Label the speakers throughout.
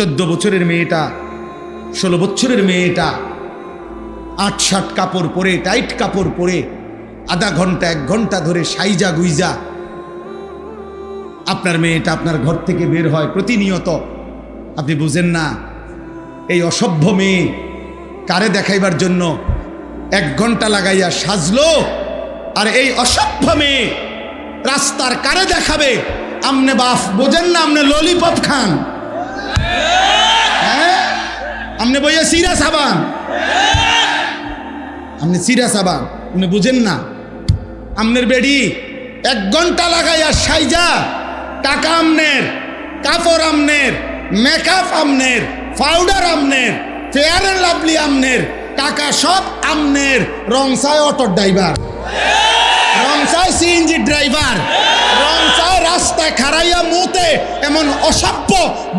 Speaker 1: চোদ্দ বছরের মেয়েটা, ষোলো বছরের মেয়েটা, আট ষাট কাপড় পরে, টাইট কাপড় পরে, আধা ঘণ্টা, এক ঘণ্টা ধরে সাইজা গুইজা। আপনার মেয়েটা আপনার ঘর থেকে বের হয় প্রতিনিয়ত। আপনি বুঝেন না, এই অসভ্য মেয়ে কারে দেখাইবার জন্য এক ঘণ্টা লাগাইয়া সাজলো? আর এই অসভ্য মেয়ে রাস্তার কারে দেখাবে? আমনে বাফ, বোঝেন না, আমনে ললিপপ খান। হ্যাঁ? আমনে বইয়া সিরা সাবান। আপনি সিরা সাবান। আপনি বুঝেন না। আমনের বেডি এক ঘণ্টা লাগাইয়া সাইজা টাকা আমনের, কাপড় আমনের মেকআপ আমনের পাউডার আমনের ফেয়ার অ্যান্ড লাভলি আমনের, টাকা সব আমনের, রংসায় অটো ড্রাইভার রংসায় সিএনজি ড্রাইভার রংসায় রাস্তায় খারাইয়া এমন অসভ্য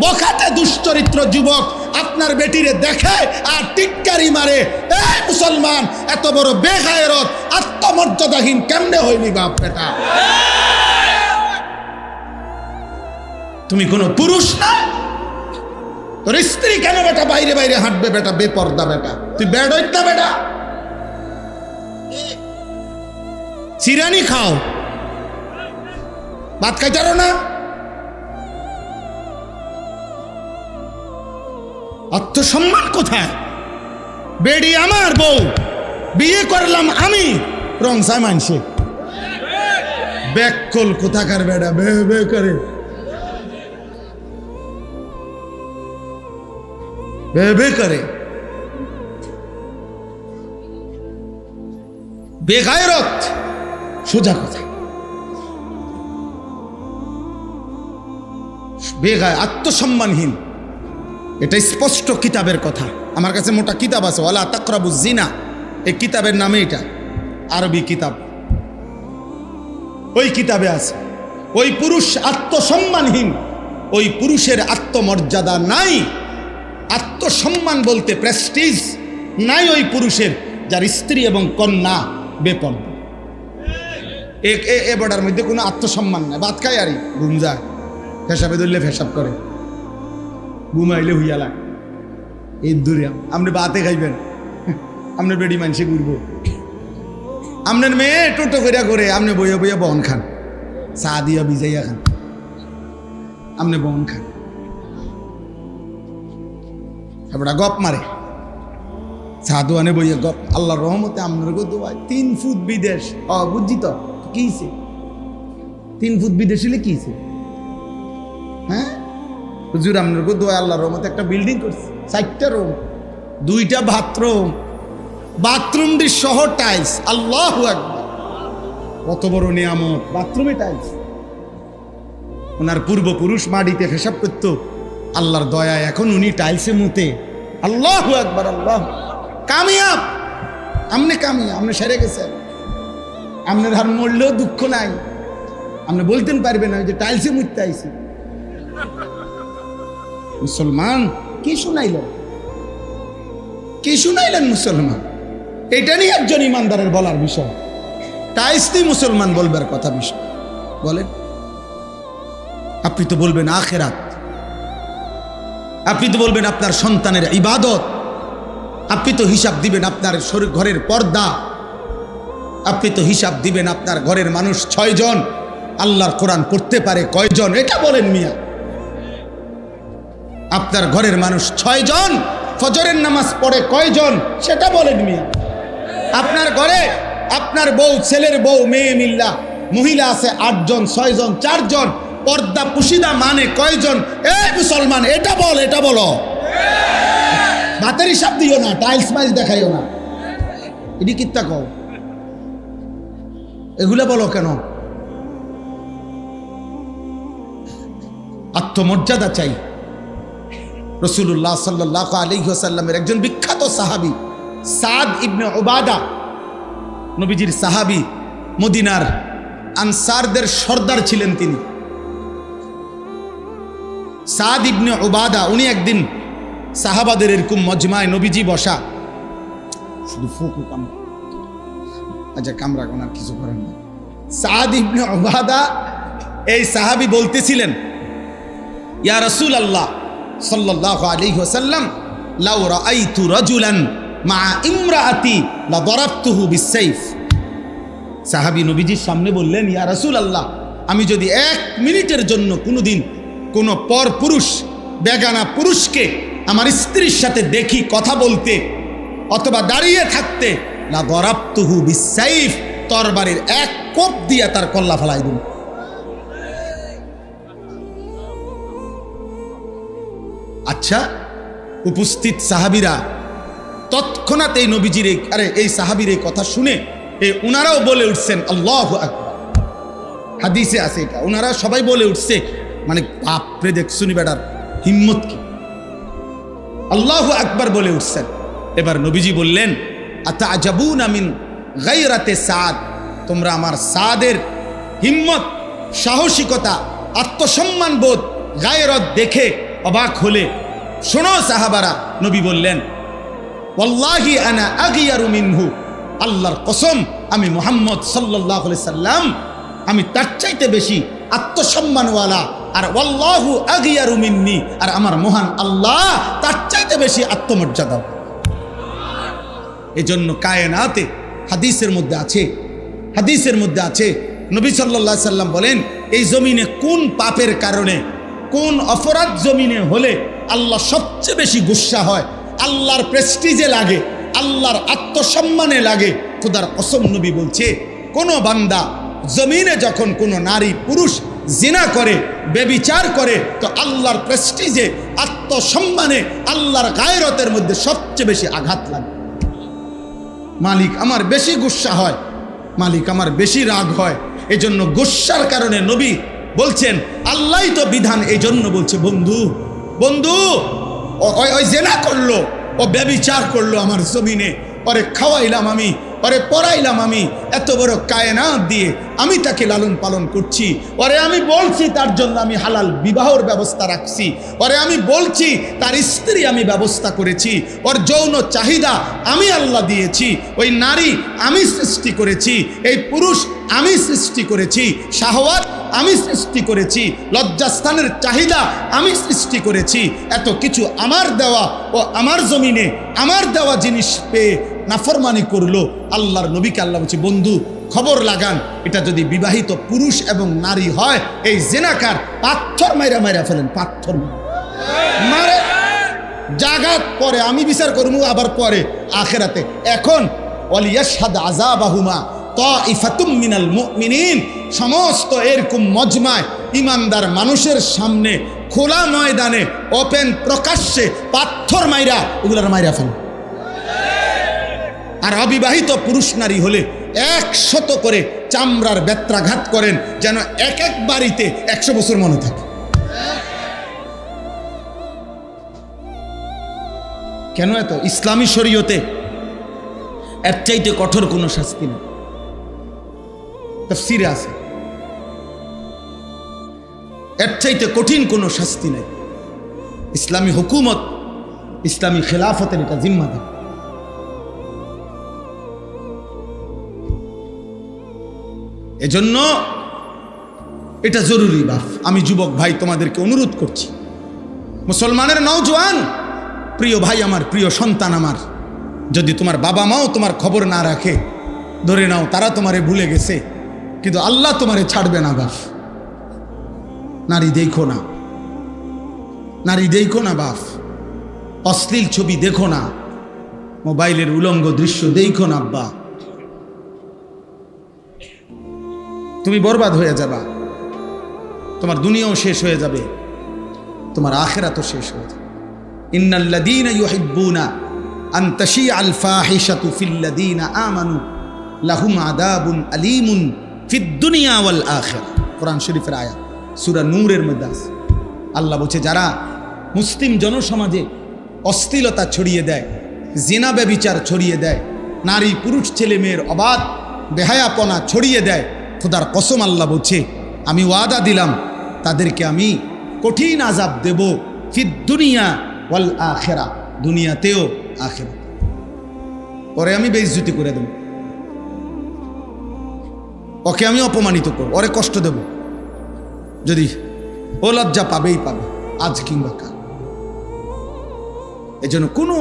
Speaker 1: বখাতে দুশ্চরিত্র যুবক আপনার বেটিরে দেখে আর টিটকারি মারে এই মুসলমান, এত বড় বেগায়রত, আত্মমর্যাদাহীন কেমনে হইনি বাপ বেটা? তুমি কোনো পুরুষ না? তোর স্ত্রী কেন বেটা বাইরে বাইরে হাঁটবে বেটা? বেপর্দা বেটা। তুই বেড় না বেটা? চিরানি খাও। ভাত খাইতারো না? আত্মসম্মান কোথায়? বেডি আমার বউ। বিয়ে করলাম আমি। রংসায় মানছে। ব্যাককল কোথাকার বেড়া? বে বে করে। বে বে করে। বেগায়রত। সোজা কথা। বেগায়, আত্মসম্মানহীন। এটা স্পষ্ট কিতাবের কথা। আমার কাছে মোটা কিতাব আছে, ওয়ালা তাকরাবু জিনা এই কিতাবের নামে এটা, আরবি কিতাব। ওই কিতাবে আছে, ওই পুরুষ আত্মসম্মানহীন, ওই পুরুষের আত্মমর্যাদা নাই, আত্মসম্মান বলতে প্রেস্টিজ নাই ওই পুরুষের, যার স্ত্রী এবং কন্যা বেপন। এ বর্ডার মধ্যে কোনো আত্মসম্মান নাই। বাদ খায় আরই, ঘুম ফেসাবে ধরলে ফেসাব করে। ঘুমাইলে হইয়া লাগ। এই দূরে, আপনি বাতে খাইবেন। আপনার বেডি মানসে ঘুরবো আপনার মেয়ে টোটো করিয়া করে আপনি বইয়া বইয়া বন খান। চা দিয়া বিজাইয়া খান। আপনি বন খান। এবার গপ মারে। চা আনে বইয়া গপ। আল্লাহ রহমতে আপনার গো দোয়ায় তিন ফুট বিদেশ। অ, বুঝছি তো, কি তিন ফুট বিদেশ হলে কি হুজুর, আপনার দোয়া আল্লাহ রহমতে একটা বিল্ডিং করছে। চারটা রুম দুইটা বাথরুম বাথরুমটি সহ টাইলস আল্লাহ একবার কত বড় নিয়ামত। বাথরুমে টাইলস ওনার পূর্বপুরুষ মাটিতে ফেসাব করতো। আল্লাহর দয়া এখন উনি টাইলসে মুতে। আল্লাহ একবার আল্লাহ কামিয়াব! আমনে কামিয়া আপনি সেরে গেছেন। আপনার আর মরলেও দুঃখ নাই। আপনি বলতেন পারবেন না যে টাইলসে মুততে আইছি। মুসলমান? কি শুনাইল? কি শুনাইলেন মুসলমান? এটা নিয়ে একজন ইমানদারের বলার বিষয়। টাইসনি মুসলমান বলবার কথা বিষয়। বলেন। আপনি তো বলবেন আখেরাত। আপনি তো বলবেন আপনার সন্তানের ইবাদত। আপনি তো হিসাব দিবেন আপনার ঘরের পর্দা। আপনি তো হিসাব দিবেন আপনার ঘরের মানুষ ছয়জন। আল্লাহর কোরআন পড়তে পারে কয়জন? এটা বলেন মিয়া। আপনার ঘরের মানুষ ছয়জন, ফজরের নামাজ পড়ে কয়জন, সেটা বলেন মিয়া। আপনার ঘরে আপনার বউ, ছেলের বউ, মেয়ে, মিল্লা, মহিলা আছে আটজন, ছয়জন, চারজন, পর্দা পুশিদা মানে কয়জন? এ মুসলমান, এটা বল, এটা বলো। ভাতের হিসাব দিও না, টাইলস মাইলস দেখাইও না। এটি কিত্তা কও? এগুলা বলো কেন? আত্মমর্যাদা চাই। রসুল্লাহ সাল্লাহ আলিহাসাল্লামের একজন বিখ্যাত সাহাবি সাদ ইবনে ওবাদা নবীজির সাহাবি, মদিনার আনসারদের সর্দার ছিলেন তিনি। সাদ ইবনে ওবাদা উনি একদিন সাহাবাদের এরকম মজমায় নবীজি বসা। শুধু ফুকু কাম আচ্ছা কামরা কোনার কিছু করেন না সাদ ইবনে ওবাদা এই সাহাবি বলতেছিলেন, ইয়া রসুল আল্লাহ সাল্লাল্লাহু আলাইহি ওয়াসাল্লাম, লাউ রাআইতু রাজুলান মা নবীজির সামনে বললেন, ইয়া রাসূলুল্লাহ, আমি যদি এক মিনিটের জন্য কোনোদিন কোনো পর পুরুষ, বেগানা পুরুষকে আমার স্ত্রীর সাথে দেখি কথা বলতে অথবা দাঁড়িয়ে থাকতে না গরাপ্তুহু বিসাইফ তরবারির এক কোপ দিয়া তার কল্লা ফেলাই দিন আচ্ছা উপস্থিত সাহাবিরা তৎক্ষণাৎ এই নবীজির এই আরে, এই সাহাবির এই কথা শুনে এই উনারাও বলে উঠছেন, আল্লাহ হাদিসে আছে এটা। ওনারা সবাই বলে উঠছে মানে বাপরে দেখ শুনি বেটার, হিম্মত কি? আল্লাহ আকবার বলে উঠছেন। এবার নবীজি বললেন আতা আজাবুন আমিন গাইরাতে সাদ? তোমরা আমার সাদের হিম্মত, সাহসিকতা আত্মসম্মান বোধ গায়রত দেখে অবাক হলে শোনো সাহাবারা, নবী বললেন, ওয়াল্লাহি আনা আগিয়ারু মিনহু। আল্লাহর কসম, আমি মোহাম্মদ আলাইহি সাল্লাম, আমি তার চাইতে বেশি আত্মসম্মানওয়ালা। আর ওয়াল্লাহু আগিয়ারু মিন্নি, আর আমার মহান আল্লাহ তার চাইতে বেশি আত্মমর্যাদা। এজন্য কায়নাতে হাদিসের মধ্যে আছে, হাদিসের মধ্যে আছে, নবী আলাইহি সাল্লাম বলেন, এই জমিনে কোন পাপের কারণে, কোন অপরাধ জমিনে হলে আল্লাহ সবচেয়ে বেশি গুসা হয়। আল্লাহর প্রেস্টিজে লাগে, আল্লাহর আত্মসম্মানে লাগে। খুদার কসম নবী বলছে, কোনো বান্দা জমিনে যখন কোনো নারী পুরুষ জিনা করে, বেবিচার করে, তো আল্লাহর প্রেস্টিজে আত্মসম্মানে আল্লাহর গায়রতের মধ্যে সবচেয়ে বেশি আঘাত লাগে। মালিক আমার বেশি গুসা হয়, মালিক আমার বেশি রাগ হয়। এজন্য গুসার কারণে নবী বলছেন আল্লাহ তো বিধান এই জন্য বলছে, বন্ধু বন্ধু ওই জেনা করল ও ব্যবিচার করল আমার জমিনে। পরে খাওয়াইলাম আমি। পরে পড়াইলাম আমি এত বড় কায়নাত দিয়ে আমি তাকে লালন পালন করছি। পরে আমি বলছি তার জন্য আমি হালাল বিবাহর ব্যবস্থা রাখছি। পরে আমি বলছি তার স্ত্রী আমি ব্যবস্থা করেছি। ওর যৌন চাহিদা আমি আল্লাহ দিয়েছি। ওই নারী আমি সৃষ্টি করেছি। এই পুরুষ আমি সৃষ্টি করেছি। শাহওয়াত আমি সৃষ্টি করেছি। লজ্জাস্থানের চাহিদা আমি সৃষ্টি করেছি। এত কিছু আমার দেওয়া ও আমার জমিনে আমার দেওয়া জিনিস পেয়ে নাফরমানি করল, আল্লাহর নবীকে আল্লাহ বলছে, বন্ধু, খবর লাগান, এটা যদি বিবাহিত পুরুষ এবং নারী হয়, এই জেনাকার পাথর মাইরা মাইরা ফেলেন, পাথর মারে, জাগাত পরে আমি বিচার করব, আবার পরে, আখেরাতে। এখন, ওয়ালিয়াশহাদ আযাবাহুমা তাইফাতুম মিনাল সমস্ত এরকম মজমায়, ইমানদার মানুষের সামনে, খোলা ময়দানে, ওপেন প্রকাশ্যে পাথর মাইরা, এগুলার মাইরা ফেলে আর অবিবাহিত পুরুষ নারী হলে একশত করে চামড়ার ব্যত্রাঘাত করেন যেন এক এক বাড়িতে একশো বছর মনে থাকে। কেন এত? ইসলামী শরীয়তে এর চাইতে কঠোর কোনো শাস্তি নেই। তফসিরে আছে। এর চাইতে কঠিন কোনো শাস্তি নেই। ইসলামী হুকুমত, ইসলামী খেলাফতের এটা জিম্মা এজন্য এটা জরুরি বাপ। আমি যুবক ভাই তোমাদেরকে অনুরোধ করছি। মুসলমানের নওজোয়ান প্রিয় ভাই আমার, প্রিয় সন্তান আমার, যদি তোমার বাবা মাও তোমার খবর না রাখে, ধরে নাও তারা তোমারে ভুলে গেছে, কিন্তু আল্লাহ তোমারে ছাড়বে না বাপ। নারী দেখো না। নারী দেখো না বাপ। অশ্লীল ছবি দেখো না। মোবাইলের উলঙ্গ দৃশ্য দেখো না আব্বা। তুমি বরবাদ হয়ে যাবা। তোমার দুনিয়াও শেষ হয়ে যাবে। তোমার আখেরা তো শেষ হয়ে যাবে। ইন্নাল্লাযীনা ইউহিব্বুনা আন তাশিআল ফাহিশাতু ফিল্লাযীনা আমানু লাহুম আযাবুন আলীমুন ফিদ দুনিয়া ওয়াল আখিরা কোরআন শরীফের আয়াত, সূরা নূরের মধ্যে আছে। আল্লাহ বলছে, যারা মুসলিম জনসমাজে অশ্লীলতা ছড়িয়ে দেয়, জিনা ব্যবিচার ছড়িয়ে দেয়, নারী পুরুষ ছেলে মেয়ের অবাধ বেহায়াপনা ছড়িয়ে দেয় খোদার কসম আল্লাহ বলছে, আমি ওয়াদা দিলাম, তাদেরকে আমি কঠিন আজাব দেব ফিদ দুনিয়া ওয়াল আখেরা, দুনিয়াতেও আখেরা পরে আমি বেইজ্জতি করে দেব। ওকে আমি অপমানিত করব, ওরে কষ্ট দেব। যদি ও লজ্জা পাবেই পাবে, আজ কিংবা কাল। এজন্য কোনো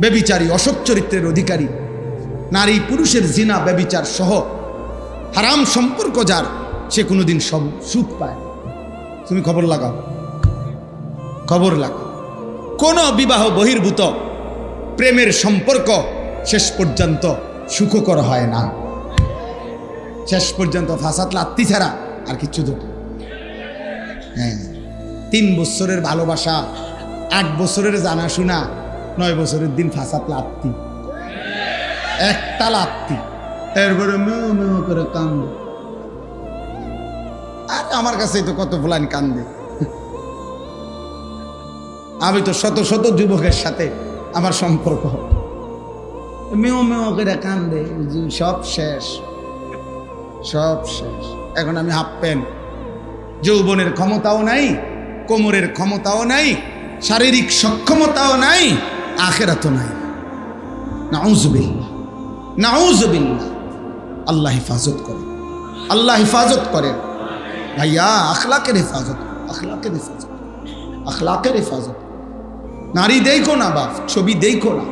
Speaker 1: ব্যবিচারী, অসৎ চরিত্রের অধিকারী, নারী পুরুষের জিনা, ব্যবিচার সহ হারাম সম্পর্ক যার, সে কোনোদিন সব সুখ পায় তুমি খবর লাগাও। খবর লাগাও। কোন বিবাহ বহির্ভূত প্রেমের সম্পর্ক শেষ পর্যন্ত সুখকর হয় না। শেষ পর্যন্ত ফাঁসাত লাত্তি ছাড়া আর কিচ্ছু জোটে হ্যাঁ তিন বছরের ভালোবাসা, আট বছরের জানাশোনা, নয় বছরের দিন ফাঁসাত লাত্তি। একটা লাত্তি। এরপরে মেও মেও করে কান্দে। আর আমার কাছে তো কত ফুলান কান্দে। আমি তো শত শত যুবকের সাথে আমার সম্পর্ক। মেও মেও করে কান্দে সব শেষ। সব শেষ। এখন আমি হাফ প্যান্ট। যৌবনের ক্ষমতাও নাই, কোমরের ক্ষমতাও নাই, শারীরিক সক্ষমতাও নাই, আখেরাতও নাই। নাউজুবিল্লাহ। নাউজুবিল্লাহ। আল্লাহ হেফাজত করে। আল্লাহ হেফাজত করেন ভাইয়া, আখলাকের হেফাজত। আখলাকের হেফাজত। আখলাকের হেফাজত। নারী দেখো না বাপ, ছবি দেখো না।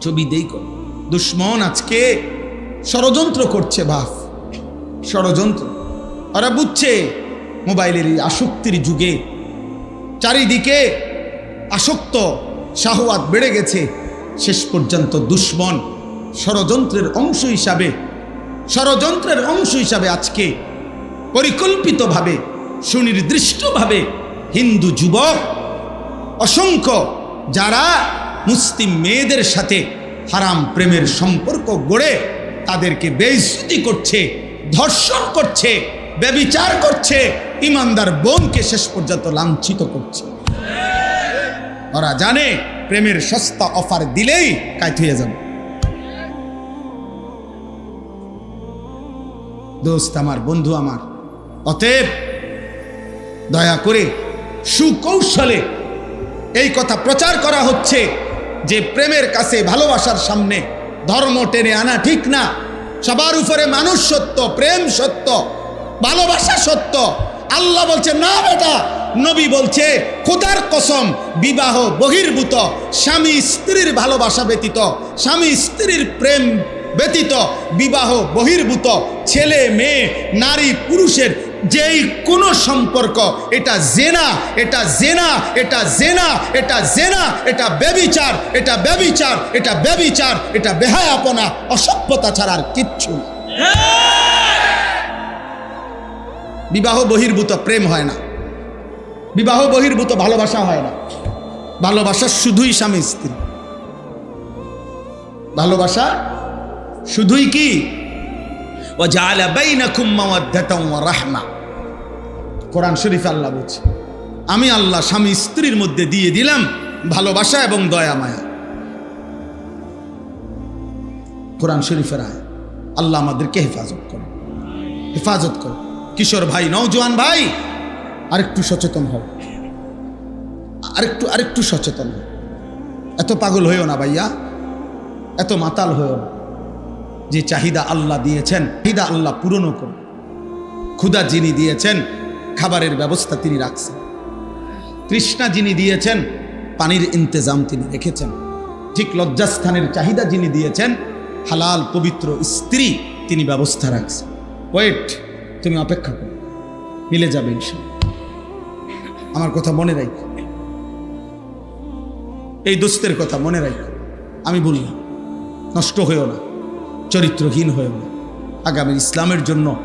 Speaker 1: ছবি দেখো দুশ্মন আজকে ষড়যন্ত্র করছে বাপ। ষড়যন্ত্র। ওরা বুঝছে মোবাইলের আসক্তির যুগে চারিদিকে আসক্ত, শাহওয়াত বেড়ে গেছে। শেষ পর্যন্ত দুশ্মন। ষড়যন্ত্রের অংশ হিসাবে, ষড়যন্ত্রের অংশ হিসাবে আজকে পরিকল্পিতভাবে, সুনির্দিষ্টভাবে হিন্দু যুবক, অসংখ্য যারা মুসলিম মেয়েদের সাথে হারাম প্রেমের সম্পর্ক গড়ে তাদেরকে বেইজ্জতি করছে, ধর্ষণ করছে, ব্যবিচার করছে, ইমানদার বোনকে শেষ পর্যন্ত লাঞ্ছিত করছে। ওরা জানে প্রেমের সস্তা অফার দিলেই কায়ত হয়ে যাবে। দোস্ত আমার, বন্ধু আমার। অতএব দয়া করে সুকৌশলে এই কথা প্রচার করা হচ্ছে যে প্রেমের কাছে ভালোবাসার সামনে ধর্ম টেনে আনা ঠিক না। সবার উপরে মানুষ সত্য, প্রেম সত্য, ভালোবাসা সত্য। আল্লাহ বলছে, না বেটা। নবী বলছে, খোদার কসম, বিবাহ বহির্ভূত, স্বামী স্ত্রীর ভালোবাসা ব্যতীত, স্বামী স্ত্রীর প্রেম ব্যতীত, বিবাহ বহির্ভূত ছেলে, মেয়ে, নারী, পুরুষের যেই কোনো সম্পর্ক, এটা জেনা এটা জেনা এটা জেনা এটা জেনা, এটা ব্যবিচার এটা ব্যবিচার এটা ব্যবিচার, এটা বেহায়াপনা, অসভ্যতা ছাড়া আর কিচ্ছু। বিবাহ বহির্ভূত প্রেম হয় না। বিবাহ বহির্ভূত ভালোবাসা হয় না। ভালোবাসা শুধুই স্বামী স্ত্রী ভালোবাসা শুধুই কি? ও কোরআন শরীফ আল্লাহ বলছে, আমি আল্লাহ স্বামী স্ত্রীর মধ্যে দিয়ে দিলাম ভালোবাসা এবং দয়া মায়া। কোরআন শরীফের আয় আল্লাহ আমাদেরকে হেফাজত করো হেফাজত কর কিশোর ভাই, নওজোয়ান ভাই, আরেকটু সচেতন হও। আরেকটু আরেকটু সচেতন হও। এত পাগল হইও না ভাইয়া, এত মাতাল হইও না। যে চাহিদা আল্লাহ দিয়েছেন, চাহিদা আল্লাহ পূরণও করুন। ক্ষুদা যিনি দিয়েছেন, খাবারের ব্যবস্থা তিনি রাখছেন। তৃষ্ণা যিনি দিয়েছেন, পানির ইন্তজাম তিনি রেখেছেন। ঠিক লজ্জাস্থানের চাহিদা যিনি দিয়েছেন, হালাল পবিত্র স্ত্রী তিনি ব্যবস্থা রাখছেন। ওয়েট, তুমি অপেক্ষা করো। মিলে যাবে ইনশাল্লাহ আমার কথা মনে রাখো। এই দোস্তের কথা মনে রাখো। আমি বললাম, নষ্ট হয়েও না। চরিত্রহীন হয়েও না আগামীর ইসলামের জন্য,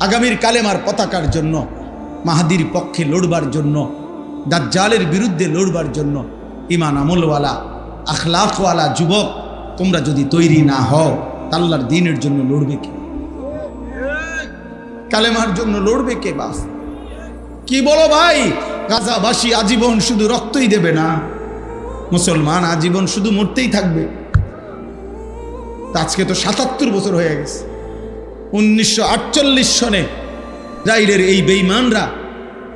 Speaker 1: আগামীর কালেমার পতাকার জন্য, মাহাদির পক্ষে লড়বার জন্য, দাজ্জালের বিরুদ্ধে লড়বার জন্য ইমান আমলওয়ালা, আখলাকওয়ালা যুবক, তোমরা যদি তৈরি না হও তাল্লার দিনের জন্য লড়বে কে? কালেমার জন্য লড়বে কে বাস? কি বলো ভাই, গাজাবাসী আজীবন শুধু রক্তই দেবে না, মুসলমান আজীবন শুধু মরতেই থাকবে। আজকে তো সাতাত্তর বছর হয়ে গেছে। উনিশশো আটচল্লিশ সনে রাইলের এই বেইমানরা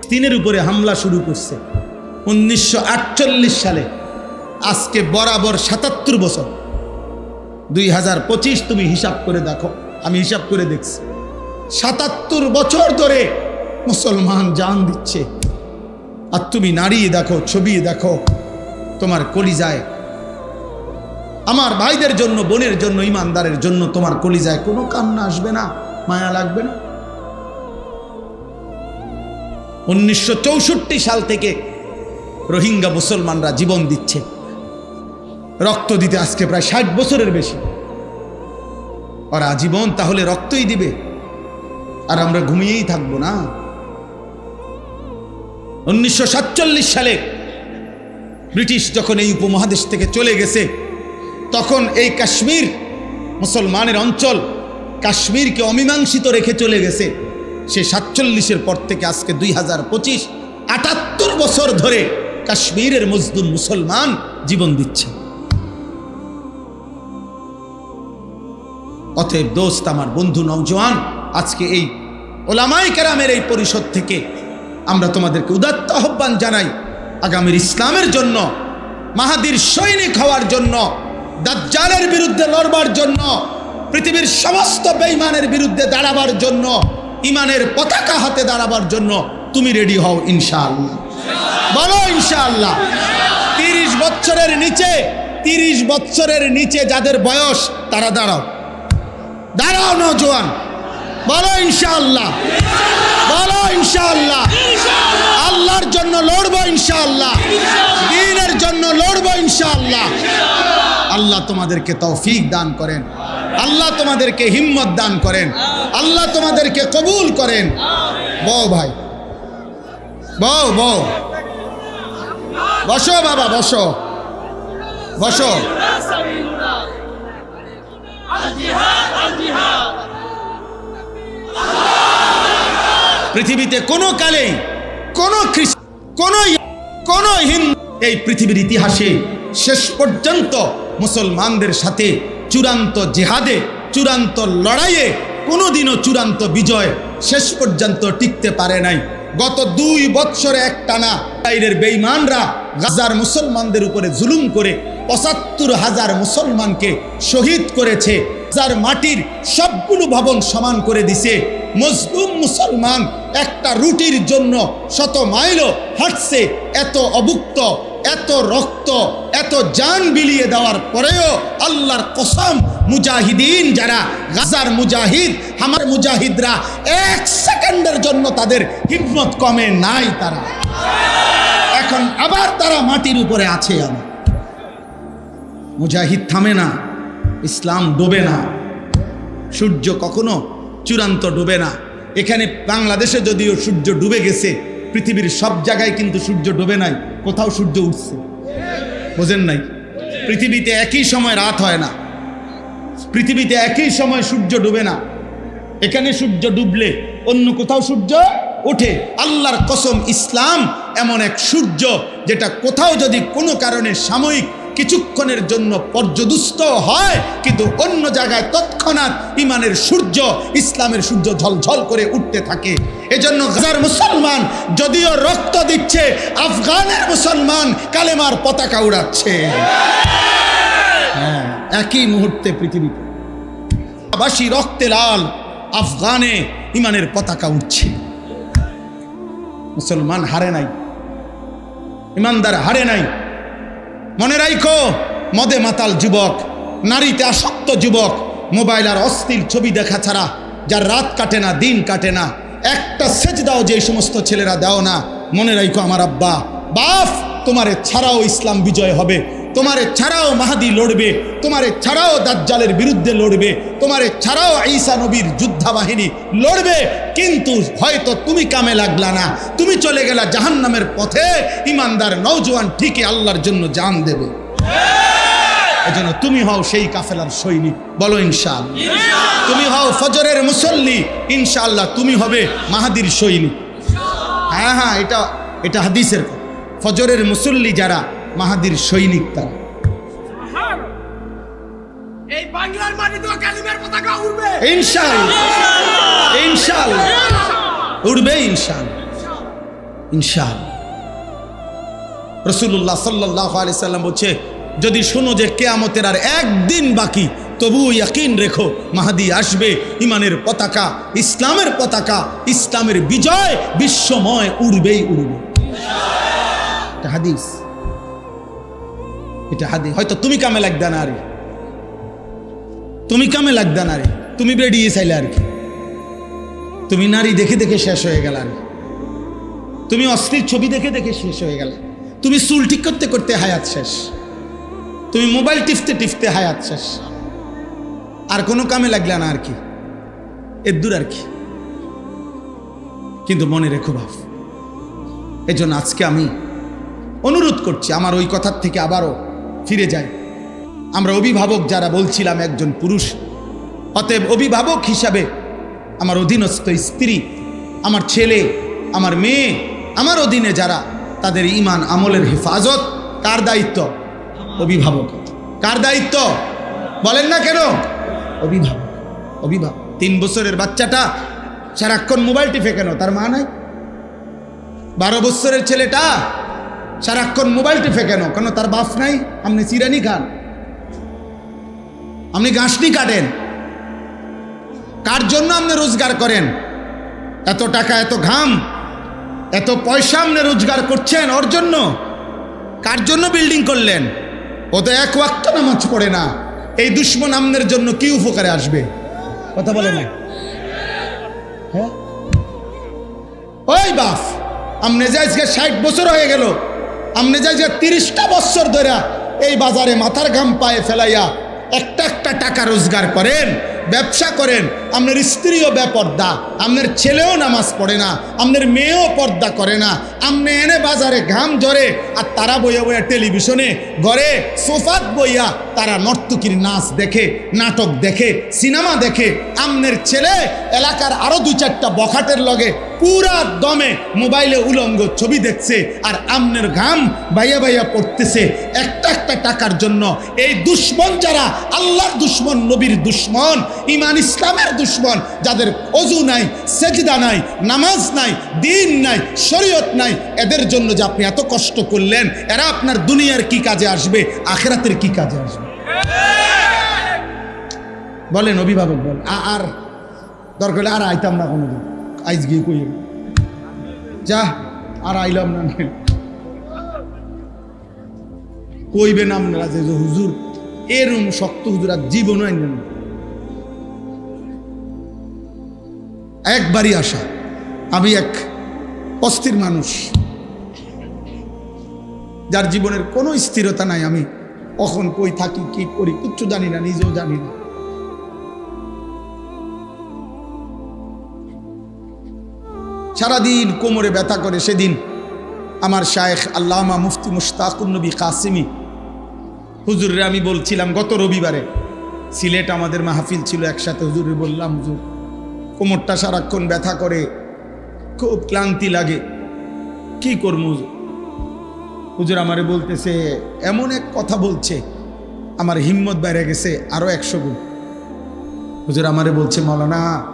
Speaker 1: তিনের উপরে হামলা শুরু করছে। উনিশশো আটচল্লিশ সালে আজকে বরাবর সাতাত্তর বছর। দুই হাজার পঁচিশ তুমি হিসাব করে দেখো, আমি হিসাব করে দেখছি। সাতাত্তর বছর ধরে মুসলমান জান দিচ্ছে। আর তুমি নারী দেখো ছবি দেখো, তোমার কলিজায় আমার ভাইদের জন্য, বোনের জন্য, ইমানদারের জন্য তোমার কলিজায় কোনো কান্না আসবে না, মায়া লাগবে না? উনিশশো চৌষট্টি সাল থেকে রোহিঙ্গা মুসলমানরা জীবন দিচ্ছে। রক্ত দিতে আজকে প্রায় ষাট বছরের বেশি। ওরা জীবন তাহলে রক্তই দিবে। আর আমরা ঘুমিয়েই থাকব না। উনিশশো সাতচল্লিশ সালে ব্রিটিশ যখন এই উপমহাদেশ থেকে চলে গেছে তখন এই কাশ্মীর মুসলমানের অঞ্চল কাশ্মীরকে অমীমাংসিত রেখে চলে গেছে। সে সাতচল্লিশের পর থেকে আজকে দুই হাজার পঁচিশ, আটাত্তর বছর ধরে কাশ্মীরের মজদুম মুসলমান জীবন দিচ্ছে। অতএব দোস্ত, আমার বন্ধু নৌজওয়ান আজকে এই ওলামাই কেরামের এই পরিষদ থেকে আমরা তোমাদেরকে উদাত্ত আহ্বান জানাই আগামীর ইসলামের জন্য, মাহাদির সৈনিক হওয়ার জন্য দাজ্জালের বিরুদ্ধে লড়বার জন্য, পৃথিবীর সমস্ত বেঈমানের বিরুদ্ধে দাঁড়াবার জন্য ইমানের পতাকা হাতে দাঁড়াবার জন্য তুমি রেডি হও ইনশাআল্লাহ। বলো ইনশাআল্লাহ। তিরিশ বছরের নিচে, তিরিশ বছরের নিচে যাদের বয়স, তারা দাঁড়াও। দাঁড়াও নজওয়ান বলো ইনশাআল্লাহ। বলো ইনশাআল্লাহ। আল্লাহর জন্য লড়বো ইনশাআল্লাহ। দিনের জন্য লড়বো ইনশাআল্লাহ। আল্লাহ তোমাদেরকে তৌফিক দান করেন। আল্লাহ তোমাদেরকে হিম্মত দান করেন। আল্লাহ তোমাদেরকে কবুল করেন। বউ ভাই। বউ বউ। বসো বাবা, বসো। বসো। পৃথিবীতে কোনো কালেই, কোনো কোনো কোনো হিন্দু এই পৃথিবীর ইতিহাসে শেষ পর্যন্ত মুসলমানদের সাথে চূড়ান্ত জেহাদে, চূড়ান্ত লড়াইয়ে কোনোদিনও চূড়ান্ত বিজয় শেষ পর্যন্ত টিকতে পারে নাই। গত দুই বৎসরে এক টানা বাইরের বেঈমানরা গাজার মুসলমানদের উপরে জুলুম করে পঁচাত্তর হাজার মুসলমানকে শহীদ করেছে। যার মাটির সবগুলো ভবন সমান করে দিছে। মজলুম মুসলমান একটা রুটির জন্য শত মাইলও হাঁটছে। এত অভুক্ত এত রক্ত, এত জান বিলিয়ে দেওয়ার পরেও আল্লাহর কসম মুজাহিদিন যারা, গাজার মুজাহিদ আমার মুজাহিদরা এক সেকেন্ডের জন্য তাদের হিম্মত কমে নাই তারা। এখন আবার তারা মাটির উপরে আছে আমার মুজাহিদ থামে না, ইসলাম ডোবে না, সূর্য কখনো চূড়ান্ত ডুবে না। এখানে বাংলাদেশে যদিও সূর্য ডুবে গেছে পৃথিবীর সব জায়গায় কিন্তু সূর্য ডোবে নাই, কোথাও সূর্য উঠছে। বোঝেন নাই? পৃথিবীতে একই সময় রাত হয় না। পৃথিবীতে একই সময় সূর্য ডুবে না। এখানে সূর্য ডুবলে অন্য কোথাও সূর্য ওঠে। আল্লাহর কসম ইসলাম এমন এক সূর্য যেটা কোথাও যদি কোনো কারণে সাময়িক কিছুক্ষণের জন্য পর্যদুস্ত হয়, কিন্তু অন্য জায়গায় তৎক্ষণাৎ ইমানের সূর্য, ইসলামের সূর্য ঝলঝল করে উঠতে থাকে। এজন্য গাজার মুসলমান যদিও রক্ত দিচ্ছে, আফগানের মুসলমান কালেমার পতাকা উড়াচ্ছে। হ্যাঁ একই মুহূর্তে পৃথিবীতে বাসী রক্তে লাল আফগানে ইমানের পতাকা উঠছে মুসলমান হারে নাই, ইমানদার হারে নাই। মনে রাইখো, মদে মাতাল যুবক, নারীতে আসক্ত যুবক, মোবাইল আর অস্থির ছবি দেখা ছাড়া, যার রাত কাটে না, দিন কাটে না, একটা সেচ দাও যে সমস্ত ছেলেরা দাও না, মনে রাইখো আমার আব্বা। বাফ, তোমারে ছাড়াও ইসলাম বিজয় হবে। তোমারে ছাড়াও মাহাদি লড়বে তোমারে ছাড়াও দাজ্জালের বিরুদ্ধে লড়বে তোমারে ছাড়াও ঈসা নবীর যোদ্ধা বাহিনী লড়বে কিন্তু হয়তো তুমি কামে লাগলা না। তুমি চলে গেলা জাহান্নামের পথে ইমানদার নৌজওয়ান ঠিকই আল্লাহর জন্য জান দেবে। এজন্য তুমি হও সেই কাফেলার সৈনিক বলো ইনশাল তুমি হও ফজরের মুসল্লি ইনশাল্লাহ তুমি হবে মাহাদির সৈনিক। হ্যাঁ হ্যাঁ এটা এটা হাদিসের ফজরের মুসল্লি যারা মাহাদির সৈনিক তারা।
Speaker 2: এই বাংলার মাটিতেও কালিমের পতাকা উড়বে।
Speaker 1: ইনশাআল্লাহ ইনশাআল্লাহ উঠবে ইনশাআল্লাহ ইনশাআল্লাহ রসুল্লাহ সাল্লাহ আলি সাল্লাম বলছে যদি শোনো যে কেয়ামতের আর একদিন বাকি তবু ইয়াকিন রেখো মাহাদি আসবে ইমানের পতাকা ইসলামের পতাকা ইসলামের বিজয় বিশ্বময় উড়বেই উড়বে। হাদিস। এটা হাদি হয়তো তুমি কামে লাগদা না আরে তুমি কামে লাগদা না রে তুমি বেরিয়ে চাইলে আর কি তুমি নারী দেখে দেখে শেষ হয়ে গেল আর তুমি অস্থির ছবি দেখে দেখে শেষ হয়ে গেল। তুমি চুল ঠিক করতে করতে হায়াত শেষ। তুমি মোবাইল টিপতে টিপতে হায়াত শেষ। আর কোনো কামে লাগলে না আর কি এর দূর আর কি কিন্তু মনে রেখো ভাব এই জন্য আজকে আমি অনুরোধ করছি, আমার ওই কথার থেকে আবারও ফিরে যাই আমরা অভিভাবক যারা বলছিলাম একজন পুরুষ, অতএব অভিভাবক হিসাবে আমার অধীনস্থ স্ত্রী, আমার ছেলে, আমার মেয়ে, আমার অধীনে যারা, তাদের ইমান আমলের হেফাজত কার দায়িত্ব? অভিভাবক। কার দায়িত্ব? বলেন না কেন? অভিভাবক। অভিভাবক। তিন বছরের বাচ্চাটা সারাক্ষণ মোবাইল টিপে কেন? তার মা নাই? বারো বছরের ছেলেটা সারাক্ষণ মোবাইল টিপে কেন কেন তার বাপ নাই? আপনি চিরানি খান। আপনি গাছনি কাটেন। কার জন্য আপনি রোজগার করেন? এত টাকা, এত ঘাম, এত পয়সা আপনি রোজগার করছেন ওর জন্য? কার জন্য বিল্ডিং করলেন? ও তো এক ওয়াক্ত নামাজ পড়ে না। এই দুশ্মন আমনের জন্য কি উপকারে আসবে? কথা বলে না হ্যাঁ? ওই বাফ আমনে যে আজকে ষাট বছর হয়ে গেল আমনে যে তিরিশটা বছর ধরে এই বাজারে মাথার ঘাম পায়ে ফেলাইয়া একটা একটা টাকা রোজগার করেন, ব্যবসা করেন আপনার স্ত্রীও বেপর্দা আপনার ছেলেও নামাজ পড়ে না আপনার মেয়েও পর্দা করে না। আপনি এনে বাজারে ঘাম ঝরে, আর তারা বইয়া বইয়া টেলিভিশনে ঘরে সোফাত বইয়া তারা নর্তকীর নাচ দেখে, নাটক দেখে, সিনেমা দেখে। আমনের ছেলে এলাকার আরও দুই চারটা বখাটের লগে পুরা দমে মোবাইলে উলঙ্গ ছবি দেখছে, আর আমনের ঘাম বাইয়া বাইয়া পড়তেছে। একটা একটা টাকার জন্য এই দুশ্মন যারা, আল্লাহর দুশ্মন, নবীর দুশ্মন ইমান ইসলামের দুশ্মন যাদের অজু নাই, সেজদা নাই, নামাজ নাই, দিন নাই, শরীয়ত নাই, এদের জন্য যে আপনি এত কষ্ট করলেন, এরা আপনার দুনিয়ার কি কাজে আসবে, আখেরাতের কি কাজে আসবে? বলেন, অভিভাবক বল আর দরকার আর আইতাম না কোনোদিন। আইজ গিয়ে কই যা, আর আইলাম না কইবেন আপনারা যে যে হুজুর, এরম শক্ত হুজুর আর জীবনও আইলেন না। একবারই আসা। আমি এক অস্থির মানুষ। যার জীবনের কোনো স্থিরতা নাই, আমি কখন কই থাকি, কি করি, কিচ্ছু জানি না, নিজেও জানি না। সারাদিন কোমরে ব্যথা করে। সেদিন আমার শায়েখ আল্লামা মুফতি মুশতাকুর নবী কাসিমি হুজুরে আমি বলছিলাম, গত রবিবারে সিলেট আমাদের মাহফিল ছিল, একসাথে হুজুরে বললাম, হুজুর কোমরটা সারাক্ষণ ব্যথা করে, খুব ক্লান্তি লাগে। কি করব? হুজুর আমারে বলতেছে, এমন এক কথা বলছে, আমার হিম্মত বেড়ে গেছে, আরও একশো গুণ। হুজুর আমারে বলছে, মৌলানা,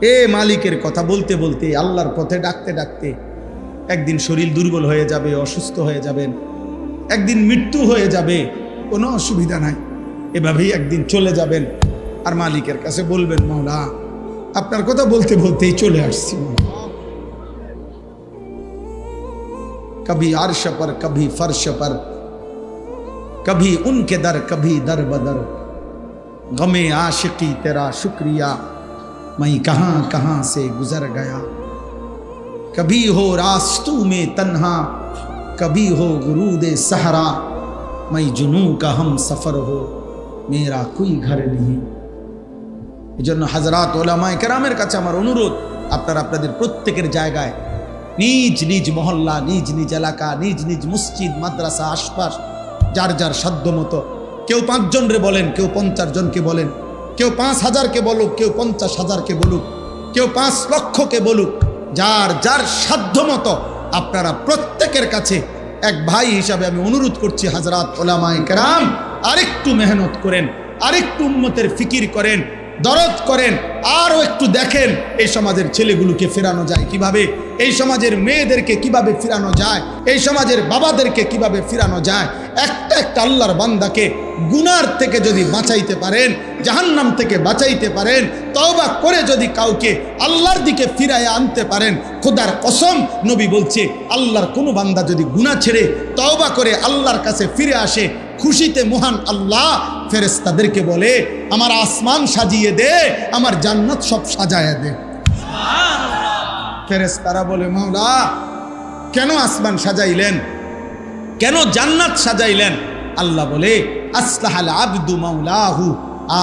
Speaker 1: এ মালিকের কথা বলতে বলতে আল্লাহর পথে ডাকতে ডাকতে একদিন শরীর দুর্বল হয়ে যাবে, অসুস্থ হয়ে যাবেন। একদিন মৃত্যু হয়ে যাবে, কোনো অসুবিধা নাই। এভাবেই একদিন চলে যাবেন। আর মালিকের কাছে বলবেন মাওলা আপনার কথা বলতে বলতেই চলে আসছি। कभी अर्श पर कभी फर्श पर कभी उनके दर कभी दर बदर गमे आशिकी तेरा शुक्रिया मैं कहाँ कहाँ से गुजर गया कभी हो रास्तों में तन्हा कभी हो गुरूद सहरा मैं जुनू का हम सफ़र हो मेरा कोई घर नहीं এই জন্য হাজরাত ওলামায় কেরামের কাছে আমার অনুরোধ, আপনারা আপনাদের প্রত্যেকের জায়গায় নিজ নিজ মহল্লা, নিজ নিজ এলাকা, নিজ নিজ মসজিদ, মাদ্রাসা, আশপাশ, যার যার সাধ্য মতো। কেউ পাঁচজনরে বলেন, কেউ পঞ্চাশ জনকে বলেন, কেউ পাঁচ হাজারকে বলুক, কেউ পঞ্চাশ হাজারকে বলুক, কেউ পাঁচ লক্ষকে বলুক, যার যার সাধ্য মতো আপনারা প্রত্যেকের কাছে এক ভাই হিসাবে আমি অনুরোধ করছি হাজরাত ওলামায় কেরাম, আরেকটু মেহনত করেন, আরেকটু উম্মতের ফিকির করেন দরদ করেন, আরও একটু দেখেন এই সমাজের ছেলেগুলোকে ফেরানো যায় কীভাবে, এই সমাজের মেয়েদেরকে কীভাবে ফিরানো যায়, এই সমাজের বাবাদেরকে কীভাবে ফিরানো যায়, একটা একটা আল্লাহর বান্দাকে গুনার থেকে যদি বাঁচাইতে পারেন, জাহান্নাম থেকে বাঁচাইতে পারেন, তওবা করে যদি কাউকে আল্লাহর দিকে ফিরায় আনতে পারেন, খোদার কসম নবী বলছে, আল্লাহর কোনো বান্দা যদি গুনাহ ছেড়ে তওবা করে আল্লাহর কাছে ফিরে আসে খুশিতে মহান আল্লাহ ফেরেস্তাদেরকে বলে আমার আসমান সাজিয়ে দে আমার জান্নাত সব সাজায় দে। ফেরেস্তারা বলে মৌলা কেন আসমান সাজাইলেন? কেন জান্নাত সাজাইলেন? আল্লাহ বলে আসলাহাল আব্দু মাওলাহু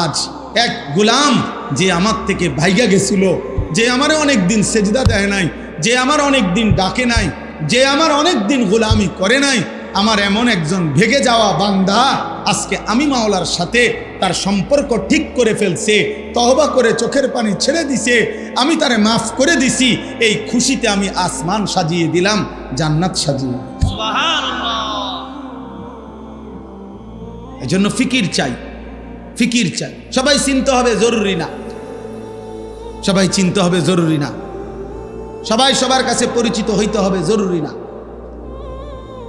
Speaker 1: আজ এক গোলাম যে আমার থেকে ভাইগা গেছিল যে আমার অনেক দিন সেজদা দেয় নাই যে আমার অনেক দিন ডাকে নাই যে আমার অনেক দিন গোলামি করে নাই আমার এমন একজন ভেগে যাওয়া বান্দা আজকে আমি মাওলার সাথে তার সম্পর্ক ঠিক করে ফেলছে তহবা করে চোখের পানি ছেড়ে দিছে আমি তারে মাফ করে দিছি এই খুশিতে আমি আসমান সাজিয়ে দিলাম জান্নাত সাজিয়ে এই জন্য ফিকির চাই ফিকির চাই। সবাই চিনতে হবে জরুরি না। সবাই চিনতে হবে জরুরি না। সবাই সবার কাছে পরিচিত হইতে হবে জরুরি না।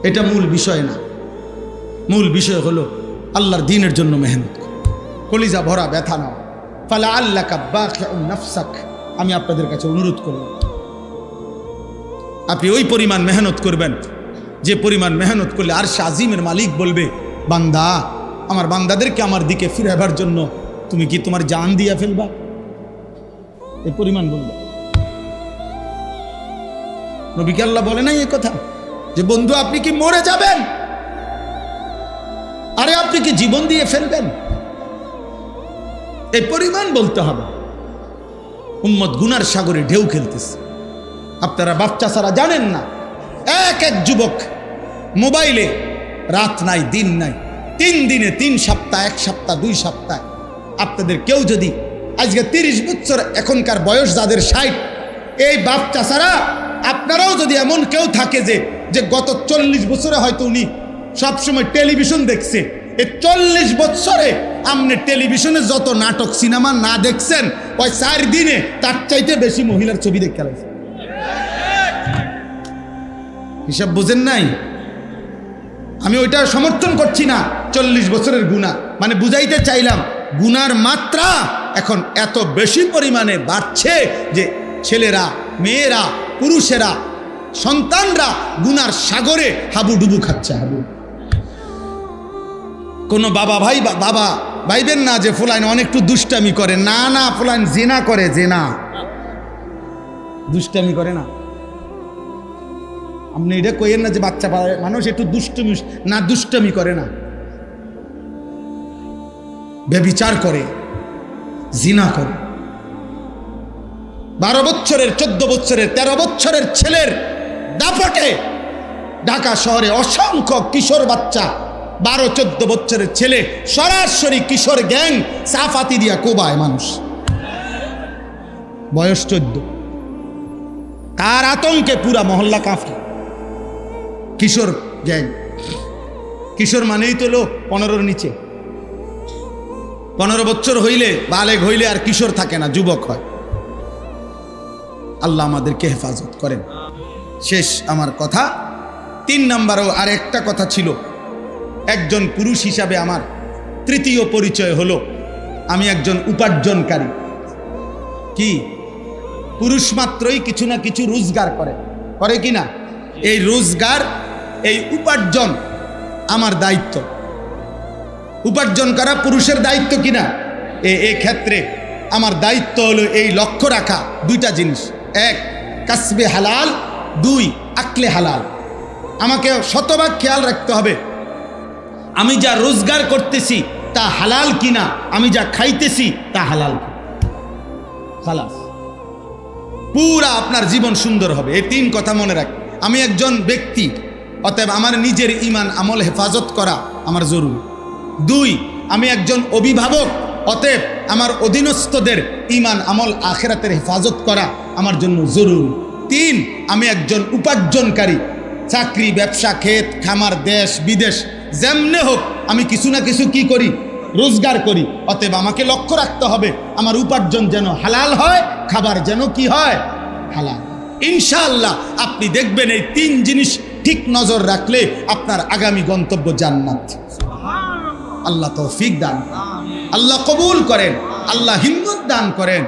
Speaker 1: এটা মূল বিষয় না। মূল বিষয় হলো আল্লাহর দিনের জন্য মেহনত। কলিজা ভরা ব্যথা নাও। ফালা আল্লাহ নাফসাক। আমি আপনাদের কাছে অনুরোধ করব। আপনি ওই পরিমাণ মেহনত করবেন, যে পরিমাণ মেহনত করলে আর সে আজিমের মালিক বলবে, বান্দা, আমার বান্দাদেরকে আমার দিকে ফিরাবার জন্য তুমি কি তোমার জান দিয়া ফেলবা? এই পরিমাণ বলবে। নবীকে আল্লাহ বলে নাই এ কথা? যে বন্ধু, আপনি কি মরে যাবেন? আরে আপনি কি জীবন দিয়ে ফেলবেন? এই পরিমাণ বলতে হবে। উম্মত গুনার সাগরে ঢেউ খেলতেছে। আপনারা বাচ্চা ছাড়া জানেন না। এক এক যুবক মোবাইলে রাত নাই, দিন নাই, তিন দিনে তিন সপ্তাহ, এক সপ্তাহ, দুই সপ্তাহ। আপনাদের কেউ যদি আজকে তিরিশ বছর এখনকার বয়স, যাদের ষাট, এই বাপ চাষারা আপনারাও যদি এমন কেউ থাকে যে যে গত চল্লিশ বছরে হয়তো উনি সবসময় টেলিভিশন দেখছে। এই চল্লিশ বছরে আপনি টেলিভিশনে যত নাটক, সিনেমা না দেখছেন, ওই চার দিনে তার চাইতে বেশি মহিলার ছবি দেখতে লাগছে। হিসাব বোঝেন নাই? আমি ওইটা সমর্থন করছি না, চল্লিশ বছরের গুণা। মানে বুঝাইতে চাইলাম গুনার মাত্রা এখন এত বেশি পরিমাণে বাড়ছে যে ছেলেরা, মেয়েরা, পুরুষেরা সন্তানরা গুনার সাগরে হাবুডুবু খাচ্ছে, হাবু। কোনো বাবা ভাই বাবা ভাইবেন না যে ফুলাইন অনেকটু দুষ্টামি করে। না না, ফুলাইন জেনা করে, জেনা। দুষ্টামি করে না। আপনি এটা কইেন না যে বাচ্চা মানুষ একটু দুষ্টমি না, দুষ্টমি করে না। ব্যবিচার করে, জিনা করে। বারো বছরের চোদ্দ বছরের তেরো বছরের ছেলের দাপটে ঢাকা শহরে অসংখ্য কিশোর বাচ্চা, বারো, চোদ্দ বছরের ছেলে, সরাসরি কিশোর গ্যাং সাফাতি দিয়া কোবায় মানুষ। বয়স চোদ্দ। তার আতঙ্কে পুরা মহল্লা কাঁপে কিশোর গ্যাং। কিশোর মানেই তো লোক পনেরোর নিচে। পনেরো বছর হইলে বালেগ হইলে আর কিশোর থাকে না, যুবক হয়। আল্লাহ আমাদেরকে হেফাজত করেন। শেষ আমার কথা। তিন নাম্বারও আর একটা কথা ছিল। একজন পুরুষ হিসাবে আমার তৃতীয় পরিচয় হলো। আমি একজন উপার্জনকারী। কি? পুরুষ মাত্রই কিছু না কিছু রোজগার করে। করে কি না? এই রোজগার, এই উপার্জন আমার দায়িত্ব। উপার্জন করা পুরুষের দায়িত্ব কিনা এই ক্ষেত্রে আমার দায়িত্ব হলো এই লক্ষ্য রাখা দুইটা জিনিস। এক, কাসবে হালাল দুই, আকলে হালাল। আমাকে শতভাগ খেয়াল রাখতে হবে। আমি যা রোজগার করতেছি, তা হালাল কিনা, আমি যা খাইতেছি, তা হালাল। খালাস। পুরা আপনার জীবন সুন্দর হবে, এই তিন কথা মনে রাখ। আমি একজন ব্যক্তি, অতএব আমার নিজের ইমান আমল হেফাজত করা আমার জরুরি। দুই, আমি একজন অভিভাবক, অতএব আমার অধীনস্থদের ইমান আমল আখেরাতের হেফাজত করা আমার জন্য জরুরি। তিন, আমি একজন উপার্জনকারী। চাকরি, ব্যবসা, ক্ষেত, খামার, দেশ, বিদেশ, যেমনে হোক, আমি কিছু না কিছু কি করি? রোজগার করি। অতএব আমাকে লক্ষ্য রাখতে হবে, আমার উপার্জন যেন হালাল হয়, খাবার যেন কি হয়? হালাল। ইনশাআল্লাহ, আপনি দেখবেন এই তিন জিনিস ঠিক নজর রাখলে আপনার আগামী গন্তব্য জান্নাত। আল্লাহ তৌফিক দান। আল্লাহ কবুল করেন। আল্লাহ হিম্মত দান করেন।